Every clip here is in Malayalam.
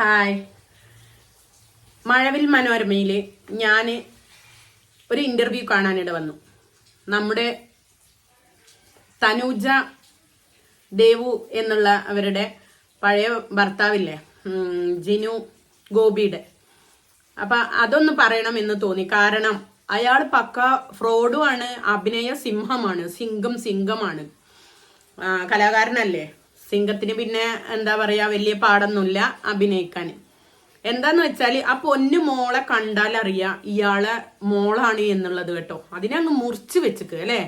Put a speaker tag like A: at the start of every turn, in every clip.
A: ഹായ്. മഴവിൽ മനോരമയിൽ ഞാൻ ഒരു ഇന്റർവ്യൂ കാണാനിട വന്നു. നമ്മുടെ തനൂജ ദേവു എന്നുള്ള അവരുടെ പഴയ ഭർത്താവില്ലേ? ജിനു ഗോപിയുടെ. അപ്പം അതൊന്ന് പറയണം എന്ന് തോന്നി. കാരണം അയാൾ പക്ക ഫ്രോഡുമാണ് അഭിനയ സിംഹമാണ് സിംഗം സിംഗമാണ്. കലാകാരനല്ലേ? സിംഗത്തിന് പിന്നെ എന്താ പറയാ വലിയ പാടൊന്നുമില്ല അഭിനയിക്കാൻ. എന്താന്ന് വെച്ചാൽ ആ പൊന്നു മോളെ കണ്ടാൽ അറിയാം ഇയാളെ മോളാണ് എന്നുള്ളത് കേട്ടോ. അതിനെ അങ്ങ് മുറിച്ച് വെച്ചിക്ക് അല്ലേ?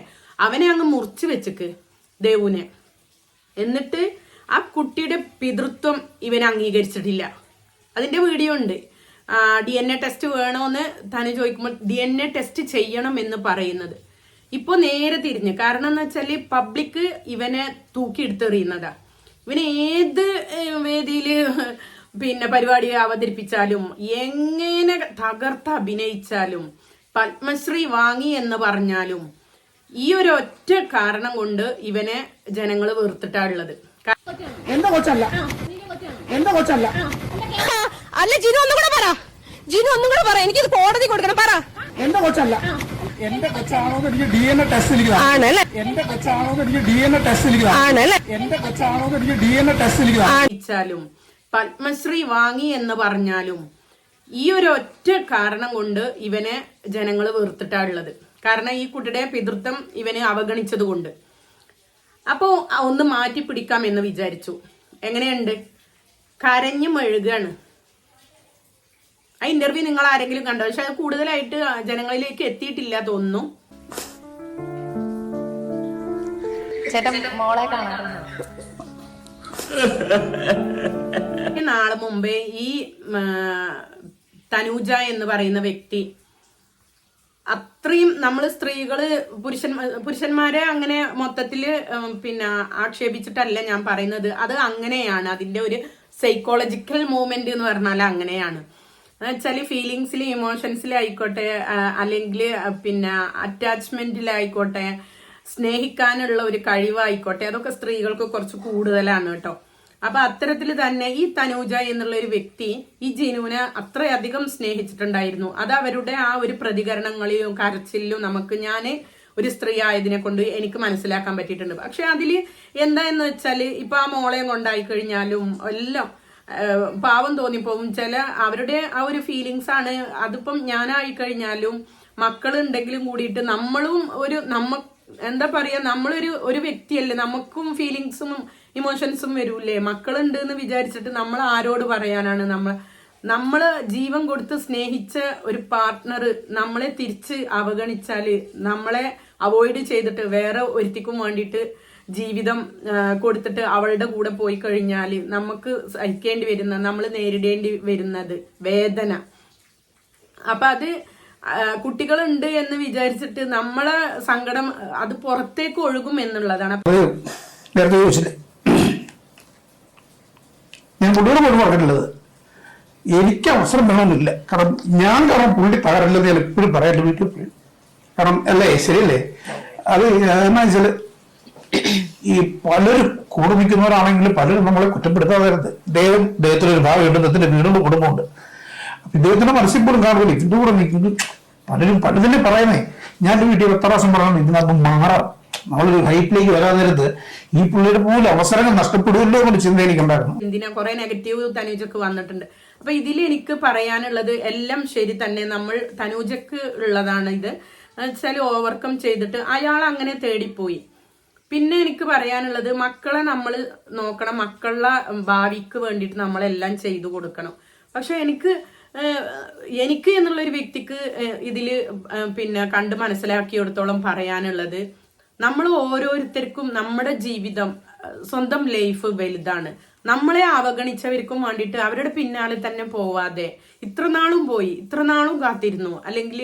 A: അവനെ അങ്ങ് മുറിച്ച് വെച്ചിക്ക് ദേവുനെ എന്നിട്ട് ആ കുട്ടിയുടെ പിതൃത്വം ഇവൻ അംഗീകരിച്ചിട്ടില്ല. അതിന്റെ വീഡിയോ ഉണ്ട്. ഡി എൻ എ ടെസ്റ്റ് വേണോന്ന് തന്നെ ചോദിക്കുമ്പോൾ ഡി എൻ എ ടെസ്റ്റ് ചെയ്യണം എന്ന് പറയുന്നത്. ഇപ്പൊ നേരെ തിരിഞ്ഞ്. കാരണം എന്ന് വെച്ചാൽ പബ്ലിക് ഇവനെ തൂക്കിയെടുത്തെറിയുന്നതാ. ഇവന് ഏത് ഏഹ്, വേദിയിൽ പിന്നെ പരിപാടി അവതരിപ്പിച്ചാലും എങ്ങനെ തകർത്ത് അഭിനയിച്ചാലും പത്മശ്രീ വാങ്ങി എന്ന് പറഞ്ഞാലും ഈ ഒരു ഒറ്റ കാരണം കൊണ്ട് ഇവനെ ജനങ്ങൾ വെറുത്തിട്ടാണുള്ളത്.
B: എന്റെ കൊച്ചല്ല. എന്റെ കൊച്ചല്ല.
C: അല്ല ജിനു ഒന്നും കൂടെ പറ. ജിനു ഒന്നും കൂടെ പറ. എനിക്കിത് കോടതി കൊടുക്കണം. പറ.
B: എന്റെ കൊച്ചല്ല. എന്റെ കൊച്ചാണോ എനിക്ക് ഡി എൻ എ ടെസ്റ്റ് ഇരിക്കുക
C: ആണല്ലേ
B: എന്റെ കൊച്ചാണോ എന്ന് എനിക്ക് ഡി എൻ എ ടെസ്റ്റ് ഇരിക്കുക
C: ആണല്ലേ
B: എന്റെ കൊച്ചാണോ എന്ന് എനിക്ക് ഡി എൻ എ ടെസ്റ്റ് ഇരിക്കുക ാലും
A: പത്മശ്രീ വാങ്ങി എന്ന് പറഞ്ഞാലും ഈ ഒരു ഒറ്റ കാരണം കൊണ്ട് ഇവനെ ജനങ്ങൾ വെറുത്തിട്ടാണുള്ളത്. കാരണം ഈ കുട്ടിയുടെ പിതൃത്വം ഇവനെ അവഗണിച്ചത് കൊണ്ട്. അപ്പോ ഒന്ന് മാറ്റി പിടിക്കാം എന്ന് വിചാരിച്ചു. എങ്ങനെയുണ്ട്? കരഞ്ഞു മെഴുകാണ്. ആ ഇന്റർവ്യൂ നിങ്ങൾ ആരെങ്കിലും കണ്ടോ? പക്ഷെ അത് കൂടുതലായിട്ട് ജനങ്ങളിലേക്ക് എത്തിയിട്ടില്ല തോന്നുന്നു.
C: ചേട്ടൻ മോളെ കാണാറുണ്ട്?
A: നാൾ മുമ്പേ ഈ തനുജ തനൂജ എന്ന് പറയുന്ന വ്യക്തി അത്രയും നമ്മൾ സ്ത്രീകൾ പുരുഷൻ പുരുഷന്മാരെ അങ്ങനെ മൊത്തത്തിൽ പിന്നെ ആക്ഷേപിച്ചിട്ടല്ല ഞാൻ പറയുന്നത്. അത് അങ്ങനെയാണ്. അതിന്റെ ഒരു സൈക്കോളജിക്കൽ മൂവ്മെന്റ് എന്ന് പറഞ്ഞാൽ അങ്ങനെയാണ്. എന്നുവെച്ചാൽ ഫീലിങ്സിൽ ഇമോഷൻസിലായിക്കോട്ടെ അല്ലെങ്കിൽ പിന്നെ അറ്റാച്ച്മെന്റിലായിക്കോട്ടെ സ്നേഹിക്കാനുള്ള ഒരു കഴിവായിക്കോട്ടെ അതൊക്കെ സ്ത്രീകൾക്ക് കുറച്ച് കൂടുതലാണ് കേട്ടോ. അപ്പൊ അത്തരത്തിൽ തന്നെ ഈ തനൂജ എന്നുള്ള ഒരു വ്യക്തി ഈ ജിനുവിനെ അത്രയധികം സ്നേഹിച്ചിട്ടുണ്ടായിരുന്നു. അത് അവരുടെ ആ ഒരു പ്രതികരണങ്ങളിലും കരച്ചിലും നമുക്ക് ഞാൻ ഒരു സ്ത്രീ ആയതിനെ കൊണ്ട് എനിക്ക് മനസ്സിലാക്കാൻ പറ്റിയിട്ടുണ്ട്. പക്ഷെ അതിൽ എന്താ എന്ന് വെച്ചാൽ ഇപ്പൊ ആ മോളെയും കൊണ്ടായി കഴിഞ്ഞാലും എല്ലാം പാവം തോന്നിപ്പോവും ചില അവരുടെ ആ ഒരു ഫീലിങ്സ് ആണ് അതിപ്പം ഞാനായി കഴിഞ്ഞാലും മക്കൾ ഉണ്ടെങ്കിലും കൂടിയിട്ട് നമ്മളും ഒരു നമ്മ എന്താ പറയാ നമ്മളൊരു ഒരു വ്യക്തിയല്ലേ. നമുക്കും ഫീലിങ്സും ഇമോഷൻസും വരൂലേ മക്കളുണ്ട് എന്ന് വിചാരിച്ചിട്ട് നമ്മൾ ആരോട് പറയാനാണ് നമ്മൾ നമ്മൾ ജീവൻ കൊടുത്ത് സ്നേഹിച്ച ഒരു പാർട്ട്ണർ നമ്മളെ തിരിച്ച് അവഗണിച്ചാൽ നമ്മളെ അവോയ്ഡ് ചെയ്തിട്ട് വേറെ ഒരുത്തിക്കും വേണ്ടിയിട്ട് ജീവിതം കൊടുത്തിട്ട് അവളുടെ കൂടെ പോയി കഴിഞ്ഞാൽ നമുക്ക് സഹിക്കേണ്ടി വരുന്ന നമ്മൾ നേരിടേണ്ടി വരുന്നത് വേദന. അപ്പൊ അത് കുട്ടികളുണ്ട് എന്ന് വിചാരിച്ചിട്ട് നമ്മളെ സങ്കടം അത് പുറത്തേക്ക് ഒഴുകും എന്നുള്ളതാണ്.
B: ഞാൻ പോലും പറഞ്ഞിട്ടുള്ളത് എനിക്ക് അവസരം വേണമെന്നില്ല. കാരണം ഞാൻ കാരണം പുള്ളി തകരല്ലെന്ന് ഞാൻ എപ്പോഴും വീട്ടിൽ പോയി. കാരണം അല്ലേ? ശരിയല്ലേ? അത് എന്നാ വെച്ചാൽ ഈ പലരും കൂടെ പലരും നമ്മളെ കുറ്റപ്പെടുത്താതെ ദൈവം ദൈവത്തിന് ഒരു ഉണ്ട് ഇദ്ദേഹത്തിന്റെ വീടുണ്ട് കുടുംബമുണ്ട്. അപ്പൊ ഇദ്ദേഹത്തിന്റെ മനസ്സിൽ പോലും കാണുന്നില്ല. ഇതിന്റെ കൂടെ നിൽക്കുന്നു പലരും പലതിനെ പറയുന്നേ? ഞാൻ വീട്ടിൽ എത്ര പ്രാവശ്യം പറയണം ഇതിനകത്ത് മാറാം. നമ്മളൊരു ഹൈറ്റിലേക്ക് വരാൻ നേരത്ത് ഈ പുള്ളിയുടെ പോലും അവസരങ്ങൾ നഷ്ടപ്പെടുമല്ലോ എന്നൊരു ചിന്ത എനിക്കുണ്ടായിരുന്നു.
A: എന്തിനാ? കുറെ നെഗറ്റീവ് തനൂജക്ക് വന്നിട്ടുണ്ട്. അപ്പൊ ഇതിൽ എനിക്ക് പറയാനുള്ളത് എല്ലാം ശരി തന്നെ. നമ്മൾ തനൂജക്ക് ഉള്ളതാണ് ഇത്. വെച്ചാൽ ഓവർകം ചെയ്തിട്ട് അയാൾ അങ്ങനെ തേടിപ്പോയി. പിന്നെ എനിക്ക് പറയാനുള്ളത് മക്കളെ നമ്മൾ നോക്കണം. മക്കളുടെ ഭാവിക്ക് വേണ്ടിയിട്ട് നമ്മളെല്ലാം ചെയ്തു കൊടുക്കണം. പക്ഷെ എനിക്ക് എനിക്ക് എന്നുള്ള ഒരു വ്യക്തിക്ക് ഇതിൽ പിന്നെ കണ്ട് മനസ്സിലാക്കിയെടുത്തോളം പറയാനുള്ളത് നമ്മൾ ഓരോരുത്തർക്കും നമ്മുടെ ജീവിതം സ്വന്തം ലൈഫ് വലുതാണ്. നമ്മളെ അവഗണിച്ചവർക്കും വേണ്ടിയിട്ട് അവരുടെ പിന്നാലെ തന്നെ പോവാതെ ഇത്ര നാളും പോയി ഇത്ര നാളും കാത്തിരുന്നു. അല്ലെങ്കിൽ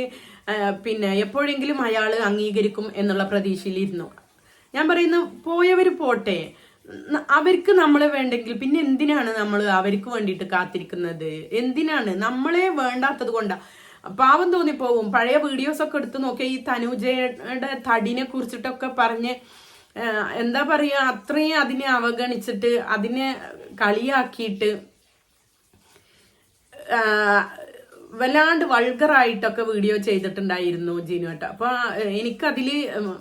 A: പിന്നെ എപ്പോഴെങ്കിലും അയാൾ അംഗീകരിക്കും എന്നുള്ള പ്രതീക്ഷയിലിരുന്നു. ഞാൻ പറയുന്ന പോയവർ പോട്ടെ. അവർക്ക് നമ്മളെ വേണ്ടെങ്കിൽ പിന്നെ എന്തിനാണ് നമ്മൾ അവർക്ക് വേണ്ടിയിട്ട് കാത്തിരിക്കുന്നത്? എന്തിനാണ്? നമ്മളെ വേണ്ടാത്തത് കൊണ്ടാ. പാവം തോന്നിപ്പോവും. പഴയ വീഡിയോസ് ഒക്കെ എടുത്ത് നോക്കിയാൽ ഈ തനുജയുടെ തടിനെ കുറിച്ചിട്ടൊക്കെ പറഞ്ഞ് എന്താ പറയുക അത്രയും അതിനെ അവഗണിച്ചിട്ട് അതിനെ കളിയാക്കിയിട്ട് വല്ലാണ്ട് വൾഗറായിട്ടൊക്കെ വീഡിയോ ചെയ്തിട്ടുണ്ടായിരുന്നു ജിനുവേട്ട അപ്പൊ എനിക്കതിൽ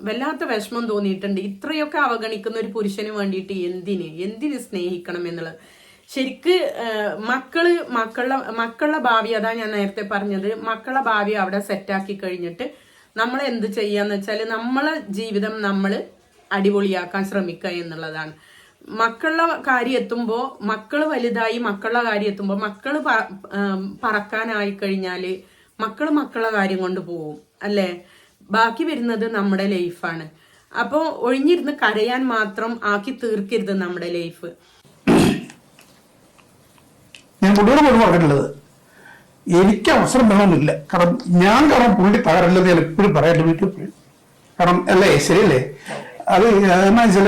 A: വല്ലാത്ത വിഷമം തോന്നിയിട്ടുണ്ട്. ഇത്രയൊക്കെ അവഗണിക്കുന്ന ഒരു പുരുഷന് വേണ്ടിയിട്ട് എന്തിന്? എന്തിന് സ്നേഹിക്കണം എന്നുള്ളത്? ശരിക്ക് മക്കൾ മക്കളുടെ മക്കളുടെ ഭാവി അതാ ഞാൻ നേരത്തെ പറഞ്ഞത് മക്കളുടെ ഭാവി അവിടെ സെറ്റാക്കി കഴിഞ്ഞിട്ട് നമ്മൾ എന്ത് ചെയ്യാന്ന് വെച്ചാൽ നമ്മളെ ജീവിതം നമ്മൾ അടിപൊളിയാക്കാൻ ശ്രമിക്കുക എന്നുള്ളതാണ്. മക്കളുടെ കാര്യം എത്തുമ്പോൾ മക്കൾ വലുതായി മക്കളുടെ കാര്യം എത്തുമ്പോൾ മക്കൾ പറക്കാനായി കഴിഞ്ഞാൽ മക്കൾ മക്കളുടെ കാര്യം കൊണ്ട് പോവും അല്ലേ? ബാക്കി വരുന്നത് നമ്മുടെ ലൈഫാണ് അപ്പോൾ ഒഴിഞ്ഞിരുന്ന് കരയാൻ മാത്രം ആക്കി തീർക്കരുത് നമ്മുടെ ലൈഫ്
B: ഞാൻ പുള്ളിയോട് പോലും പറഞ്ഞിട്ടുള്ളത് എനിക്ക് അവസരം വേണമെന്നില്ല. കാരണം ഞാൻ കാരണം പുള്ളി തകരല്ലെന്ന് ഞാൻ എപ്പോഴും പറയാറുണ്ട് വീട്ടിൽ കാരണം അല്ലേ? ശരിയല്ലേ? അത് എന്നാ വെച്ചാൽ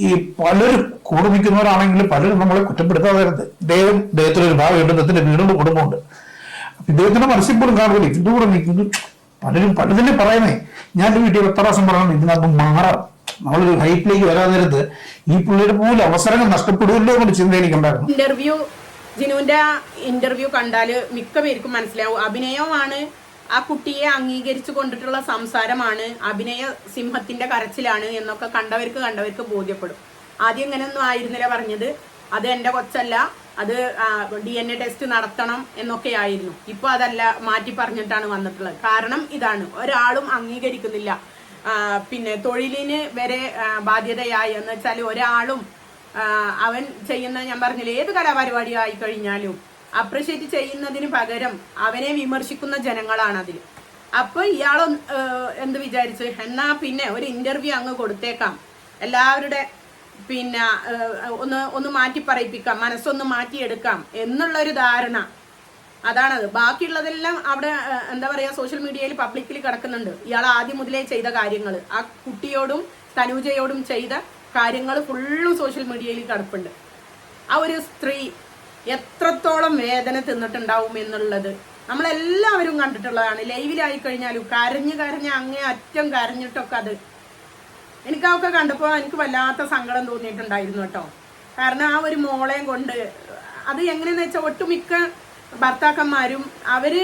B: ഈ പലരും കൂടെ നിൽക്കുന്നവരാണെങ്കിലും പലരും നമ്മളെ കുറ്റപ്പെടുത്താതെ വരുന്നത് ദൈവം ദൈവത്തിന് ഒരു ഭാഗമുണ്ട് ദൈവത്തിന്റെ വീടുണ്ട് കുടുംബമുണ്ട്. ഇദ്ദേഹത്തിന്റെ മനസ്സിൽ പോലും കാണില്ല ഇതിന്റെ കൂടെ നിൽക്കുന്നു. പലരും പലതിനെ പറയുന്നേ? ഞാൻ വീട്ടിൽ എത്ര പ്രാവശ്യം പറയണം ഇതിനകത്ത് മാറാം. നമ്മളൊരു ഹൈറ്റിലേക്ക് വരാൻ നേരത്ത് ഈ പുള്ളിയുടെ പോലും അവസരങ്ങൾ നഷ്ടപ്പെടുമല്ലോ എന്നൊരു ചിന്ത എനിക്കുണ്ടായിരുന്നു
A: ഇന്റർവ്യൂ ജിനുവിന്റെ ഇന്റർവ്യൂ കണ്ടാൽ മിക്ക പേർക്കും മനസ്സിലാവും. അഭിനയമാണ് ആ കുട്ടിയെ അംഗീകരിച്ചു കൊണ്ടിട്ടുള്ള സംസാരമാണ് അഭിനയ സിംഹത്തിന്റെ കരച്ചിലാണ് എന്നൊക്കെ കണ്ടവർക്ക് കണ്ടവർക്ക് ബോധ്യപ്പെടും. ആദ്യം ഇങ്ങനെയൊന്നും ആയിരുന്നില്ല പറഞ്ഞത്. അത് എന്റെ കൊച്ചല്ല. അത് ഡി എൻ എ ടെസ്റ്റ് നടത്തണം എന്നൊക്കെ ആയിരുന്നു. ഇപ്പൊ അതല്ല മാറ്റി പറഞ്ഞിട്ടാണ് വന്നിട്ടുള്ളത്. കാരണം ഇതാണ്. ഒരാളും അംഗീകരിക്കുന്നില്ല. പിന്നെ തൊഴിലിന് വരെ ബാധ്യതയായി. എന്ന് വെച്ചാൽ ഒരാളും അവൻ ചെയ്യുന്ന ഞാൻ പറഞ്ഞില്ല ഏത് കലാപരിപാടി ആയി കഴിഞ്ഞാലും അപ്രിഷ്യേറ്റ് ചെയ്യുന്നതിന് പകരം അവനെ വിമർശിക്കുന്ന ജനങ്ങളാണ് അതിൽ അപ്പൊ ഇയാൾ എന്ത് വിചാരിച്ചു? എന്നാ പിന്നെ ഒരു ഇന്റർവ്യൂ അങ്ങ് കൊടുത്തേക്കാം. എല്ലാവരുടെ പിന്നെ ഒന്ന് ഒന്ന് മാറ്റി പറയിപ്പിക്കാം മനസ്സൊന്ന് മാറ്റിയെടുക്കാം എന്നുള്ള ഒരു ധാരണ. അതാണത്. ബാക്കിയുള്ളതെല്ലാം അവിടെ എന്താ പറയുക സോഷ്യൽ മീഡിയയിൽ പബ്ലിക്കിൽ കിടക്കുന്നുണ്ട്. ഇയാൾ ആദ്യം മുതലേ ചെയ്ത കാര്യങ്ങൾ ആ കുട്ടിയോടും തനൂജയോടും ചെയ്ത കാര്യങ്ങൾ ഫുള്ളും സോഷ്യൽ മീഡിയയിൽ കിടപ്പുണ്ട്. ആ ഒരു സ്ത്രീ എത്രത്തോളം വേദന തിന്നിട്ടുണ്ടാവും എന്നുള്ളത് നമ്മളെല്ലാവരും കണ്ടിട്ടുള്ളതാണ്. ലൈവിലായി കഴിഞ്ഞാലും കരഞ്ഞു കരഞ്ഞ് അങ്ങേ അറ്റം കരഞ്ഞിട്ടൊക്കെ അത് എനിക്കതൊക്കെ കണ്ടപ്പോൾ എനിക്ക് വല്ലാത്ത സങ്കടം തോന്നിയിട്ടുണ്ടായിരുന്നു കേട്ടോ. കാരണം ആ ഒരു മോളെയും കൊണ്ട് അത് എങ്ങനെയെന്ന് വെച്ചാൽ ഒട്ടുമിക്ക ഭർത്താക്കന്മാരും അവർ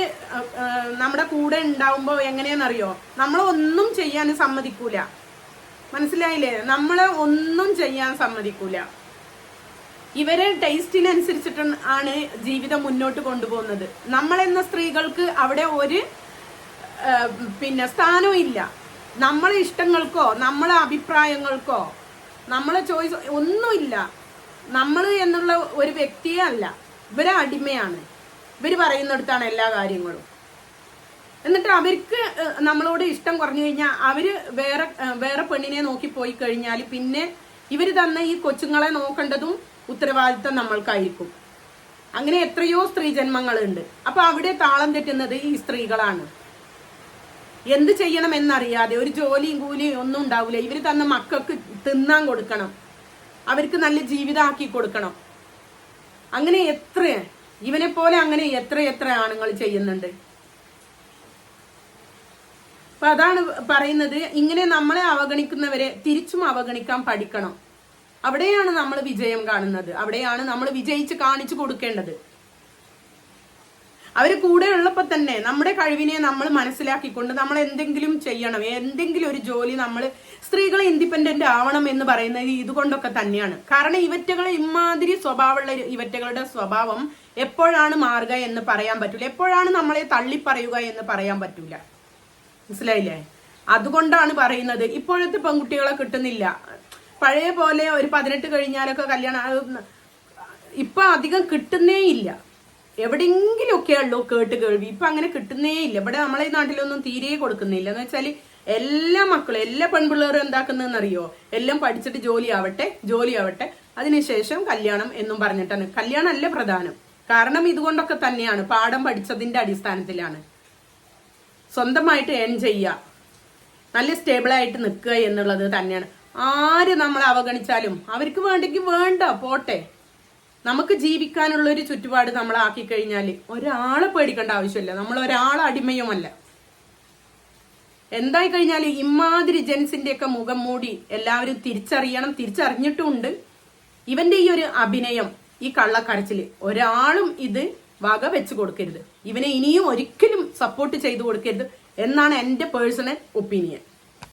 A: നമ്മുടെ കൂടെ ഉണ്ടാവുമ്പോൾ എങ്ങനെയെന്നറിയോ? നമ്മളെ ഒന്നും ചെയ്യാൻ സമ്മതിക്കൂല. മനസ്സിലായില്ലേ? നമ്മളെ ഒന്നും ചെയ്യാൻ സമ്മതിക്കൂല. ഇവരെ ടേസ്റ്റിനനുസരിച്ചിട്ട് ആണ് ജീവിതം മുന്നോട്ട് കൊണ്ടുപോകുന്നത്. നമ്മൾ എന്ന സ്ത്രീകൾക്ക് അവിടെ ഒരു പിന്നെ സ്ഥാനവും ഇല്ല. നമ്മളെ ഇഷ്ടങ്ങൾക്കോ നമ്മളെ അഭിപ്രായങ്ങൾക്കോ നമ്മളെ ചോയ്സ് ഒന്നുമില്ല. നമ്മൾ എന്നുള്ള ഒരു വ്യക്തിയെ അല്ല. ഇവരെ അടിമയാണ്. ഇവർ പറയുന്നിടത്താണ് എല്ലാ കാര്യങ്ങളും. എന്നിട്ട് അവർക്ക് നമ്മളോട് ഇഷ്ടം കുറഞ്ഞു കഴിഞ്ഞാൽ അവർ വേറെ വേറെ പെണ്ണിനെ നോക്കി പോയി കഴിഞ്ഞാൽ പിന്നെ ഇവർ തന്ന ഈ കൊച്ചുങ്ങളെ നോക്കേണ്ടതും ഉത്തരവാദിത്തം നമ്മൾക്കായിരിക്കും. അങ്ങനെ എത്രയോ സ്ത്രീ ജന്മങ്ങളുണ്ട് അപ്പൊ അവിടെ താളം തെറ്റുന്നത് ഈ സ്ത്രീകളാണ്. എന്ത് ചെയ്യണം എന്നറിയാതെ ഒരു ജോലിയും കൂലിയും ഒന്നും ഉണ്ടാവില്ല. ഇവർ തന്ന മക്കൾക്ക് തിന്നാൻ കൊടുക്കണം. അവർക്ക് നല്ല ജീവിതമാക്കി കൊടുക്കണം. അങ്ങനെ എത്ര ഇവനെ പോലെ അങ്ങനെ എത്ര എത്ര ആണുങ്ങൾ ചെയ്യുന്നുണ്ട്. അപ്പൊ അതാണ് പറയുന്നത്. ഇങ്ങനെ നമ്മളെ അവഗണിക്കുന്നവരെ തിരിച്ചും അവഗണിക്കാൻ പഠിക്കണം. അവിടെയാണ് നമ്മൾ വിജയം കാണുന്നത്. അവിടെയാണ് നമ്മൾ വിജയിച്ച് കാണിച്ചു കൊടുക്കേണ്ടത്. അവർ കൂടെ ഉള്ളപ്പോ തന്നെ നമ്മുടെ കഴിവിനെ നമ്മൾ മനസ്സിലാക്കിക്കൊണ്ട് നമ്മൾ എന്തെങ്കിലും ചെയ്യണം. എന്തെങ്കിലും ഒരു ജോലി നമ്മൾ സ്ത്രീകൾ ഇൻഡിപെൻഡന്റ് ആവണം എന്ന് പറയുന്നത് ഇതുകൊണ്ടൊക്കെ തന്നെയാണ്. കാരണം ഇവറ്റകൾ ഇമാതിരി സ്വഭാവമുള്ള ഇവറ്റകളുടെ സ്വഭാവം എപ്പോഴാണ് മാറുക എന്ന് പറയാൻ പറ്റില്ല എപ്പോഴാണ് നമ്മളെ തള്ളിപ്പറയുക എന്ന് പറയാൻ പറ്റില്ല മനസ്സിലായില്ലേ? അതുകൊണ്ടാണ് പറയുന്നത് ഇപ്പോഴത്തെ പെൺകുട്ടികളെ കിട്ടുന്നില്ല. പഴയ പോലെ ഒരു പതിനെട്ട് കഴിഞ്ഞാലൊക്കെ കല്യാണം ഇപ്പൊ അധികം കിട്ടുന്നേ ഇല്ല. എവിടെയെങ്കിലുമൊക്കെ ഉള്ളൂ കേട്ട് കേൾവി. ഇപ്പൊ അങ്ങനെ കിട്ടുന്നേ ഇല്ല. ഇവിടെ നമ്മളെ ഈ നാട്ടിലൊന്നും തീരെ കൊടുക്കുന്നില്ല. എന്ന് വെച്ചാൽ എല്ലാ മക്കളും എല്ലാ പെൺപിള്ളേരും എന്താക്കുന്നതെന്നറിയോ? എല്ലാം പഠിച്ചിട്ട് ജോലി ആവട്ടെ ജോലി ആവട്ടെ. അതിനുശേഷം കല്യാണം എന്നും പറഞ്ഞിട്ടാണ്. കല്യാണം അല്ല പ്രധാനം. കാരണം ഇതുകൊണ്ടൊക്കെ തന്നെയാണ്. പാഠം പഠിച്ചതിന്റെ അടിസ്ഥാനത്തിലാണ്. സ്വന്തമായിട്ട് ഏൺ ചെയ്യുക. നല്ല സ്റ്റേബിളായിട്ട് നിൽക്കുക എന്നുള്ളത് തന്നെയാണ്. ആര് നമ്മളെ അവഗണിച്ചാലും? അവർക്ക് വേണ്ടെങ്കിൽ വേണ്ട പോട്ടെ. നമുക്ക് ജീവിക്കാനുള്ള ഒരു ചുറ്റുപാട് നമ്മൾ ആക്കി കഴിഞ്ഞാൽ ഒരാളെ പേടിക്കേണ്ട ആവശ്യമില്ല. നമ്മൾ ഒരാളെ അടിമയുമല്ല. എന്തായി കഴിഞ്ഞാൽ ഇമാതിരി ജെൻസിന്റെ ഒക്കെ മുഖം മൂടി എല്ലാവരും തിരിച്ചറിയണം തിരിച്ചറിഞ്ഞിട്ടുമുണ്ട്. ഇവന്റെ ഈ ഒരു അഭിനയം ഈ കള്ളക്കരച്ചിൽ ഒരാളും ഇത് വക വെച്ച് കൊടുക്കരുത്. ഇവനെ ഇനിയും ഒരിക്കലും സപ്പോർട്ട് ചെയ്തു കൊടുക്കരുത് എന്നാണ് എന്റെ പേഴ്സണൽ ഒപ്പീനിയൻ